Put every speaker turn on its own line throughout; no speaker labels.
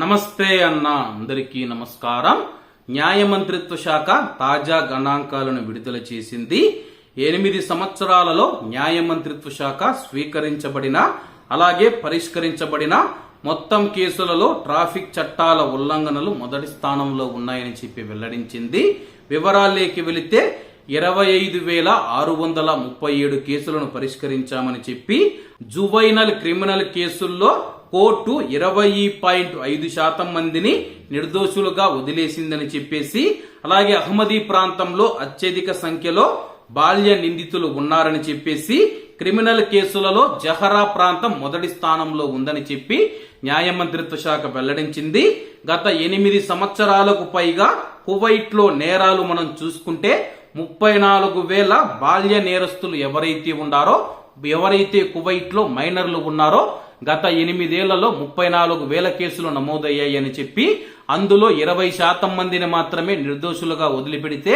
నమస్తే అన్న అందరికీ నమస్కారం. న్యాయ మంత్రిత్వ శాఖ తాజా గణాంకాలను విడుదల చేసింది. ఎనిమిది సంవత్సరాలలో న్యాయ మంత్రిత్వ శాఖ స్వీకరించబడిన అలాగే పరిష్కరించబడిన మొత్తం కేసులలో ట్రాఫిక్ చట్టాల ఉల్లంఘనలు మొదటి స్థానంలో ఉన్నాయని చెప్పి వెల్లడించింది. వివరాల్లోకి వెళితే ఇరవై ఐదు వేల ఆరు వందల ముప్పై ఏడు కేసులను పరిష్కరించామని చెప్పి జువైనల్ క్రిమినల్ కేసుల్లో కోర్టు ఇరవై పాయింట్ ఐదు శాతం మందిని నిర్దోషులుగా వదిలేసిందని చెప్పేసి అలాగే అహ్మదీ ప్రాంతంలో అత్యధిక సంఖ్యలో బాల్య నిందితులు ఉన్నారని చెప్పేసి క్రిమినల్ కేసులలో జహరా ప్రాంతం మొదటి స్థానంలో ఉందని చెప్పి న్యాయ మంత్రిత్వ శాఖ వెల్లడించింది. గత ఎనిమిది సంవత్సరాలకు పైగా కువైట్లో నేరాలు మనం చూసుకుంటే ముప్పై నాలుగు వేల బాల్య నేరస్తులు ఎవరైతే ఉన్నారో ఎవరైతే కువైట్లో మైనర్లు ఉన్నారో గత ఎనిమిదేళ్ళలో ముప్పై నాలుగు వేల కేసులు నమోదయ్యాయని చెప్పి అందులో ఇరవై శాతం మందిని మాత్రమే నిర్దోషులుగా వదిలిపెడితే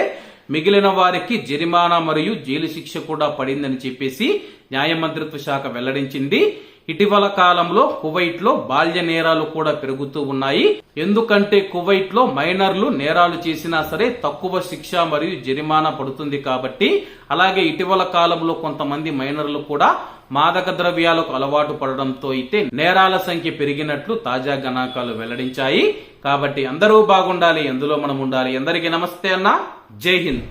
మిగిలిన వారికి జరిమానా మరియు జైలు శిక్ష కూడా పడిందని చెప్పేసి న్యాయ మంత్రిత్వ శాఖ వెల్లడించింది. ఇటీవల కాలంలో కువైట్లో బాల్య నేరాలు కూడా పెరుగుతూ ఉన్నాయి. ఎందుకంటే కువైట్లో మైనర్లు నేరాలు చేసినా సరే తక్కువ శిక్ష మరియు జరిమానా పడుతుంది కాబట్టి అలాగే ఇటీవల కాలంలో కొంతమంది మైనర్లు కూడా మాదక ద్రవ్యాలకు అలవాటు పడడంతో అయితే నేరాల సంఖ్య పెరిగినట్లు తాజా గణాంకాలు వెల్లడించాయి. కాబట్టి అందరూ బాగుండాలి ఎందులో మనం ఉండాలి. అందరికీ నమస్తే అన్న. జై హింద్.